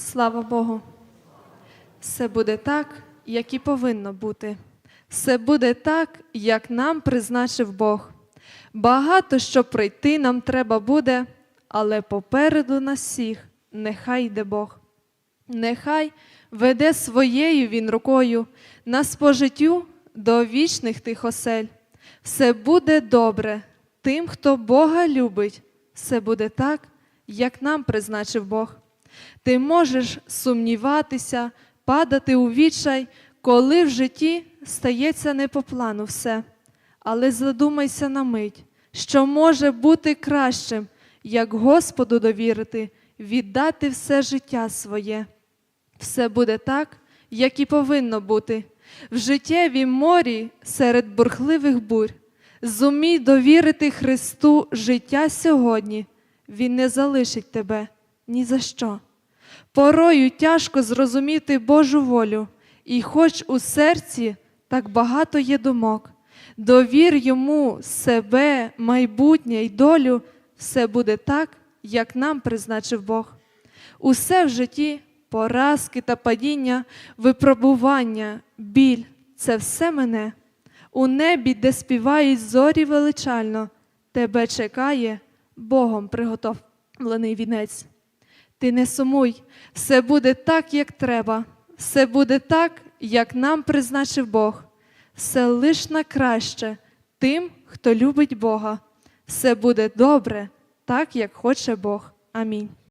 Слава Богу. Все буде так, як і повинно бути. Все буде так, як нам призначив Бог. Багато що пройти нам треба буде, але попереду нас всіх нехай йде Бог. Нехай веде своєю він рукою нас по життю до вічних тих осель. Все буде добре тим, хто Бога любить. Все буде так, як нам призначив Бог. Ти можеш сумніватися, падати у відчай, коли в житті стається не по плану все. Але задумайся на мить, що може бути кращим, як Господу довірити, віддати все життя своє. Все буде так, як і повинно бути. В життєвім морі серед бурхливих бурь. Зумій довірити Христу життя сьогодні. Він не залишить тебе ні за що. Порою тяжко зрозуміти Божу волю, і хоч у серці так багато є думок, довір йому себе, майбутнє й долю, все буде так, як нам призначив Бог. Усе в житті, поразки та падіння, випробування, біль це все мене. У небі, де співають зорі величально, тебе чекає Богом приготовлений вінець. Ти не сумуй, все буде так, як треба, все буде так, як нам призначив Бог, все лиш на краще тим, хто любить Бога. Все буде добре, так, як хоче Бог. Амінь.